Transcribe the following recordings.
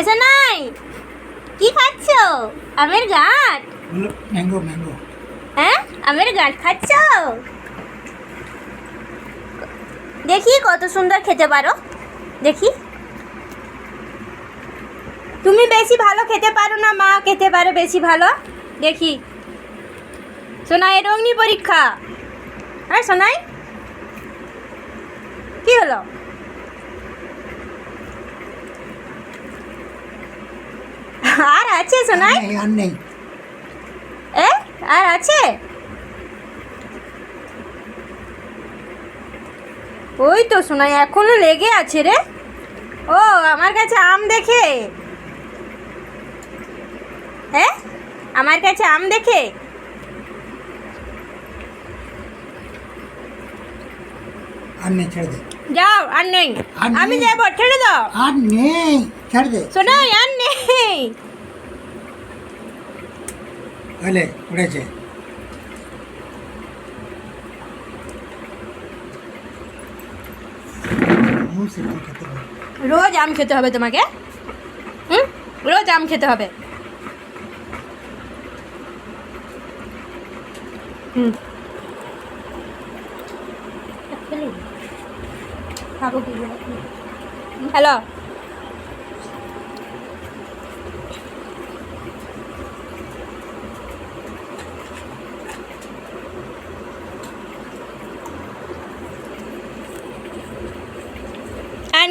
ওইসব নাই। কি খাচ্ছ? আমের গাঁট। Mango mango. হ্যাঁ? আমের গাঁট খাচ্ছ? দেখি কত সুন্দর খেতে পারো। দেখি। তুমি বেশি ভালো খেতে পারো না মা খেতে পারো বেশি ভালো। দেখি। সোনাই এর অগ্নি পরীক্ষা। হ্যাঁ সোনাই? কি হলো আর আছে সোনাই? আর নেই। এ আর আছে? ওই তো শোনাই এখনও লেগে আছে রে। ও আমার কাছে আম দেখে। হ্যাঁ আমার কাছে আম দেখে। আর নেই ছেড়ে দে। যাও আর নেই। আমি যাব ছেড়ে দাও। আর নেই ছেড়ে দে। শোনাই আর নেই। হলে উড়েছে। রোজ আম খেতে হবে তোমাকে। হুম? রোজ আম খেতে হবে। হুম। হ্যালো?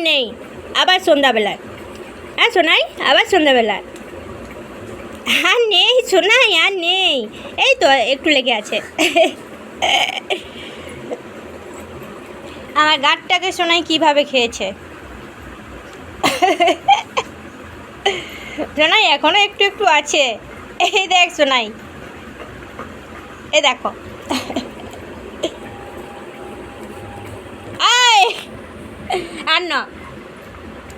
নেই। আবার সন্ধ্যাবেলায়। হ্যাঁ শোনাই আবার সন্ধ্যাবেলায়। আর নেই শোনাই আর নেই। এই তো, একটু লেগে আছে। আমার গাঁটটাকে শোনাই কীভাবে খেয়েছে? শোনাই এখনও একটু একটু আছে। এই দেখ শোনাই এ দেখো। আর না।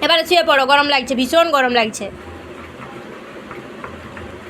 এবারে শুয়ে পড়ো গরম লাগছে ভীষণ গরম লাগছে।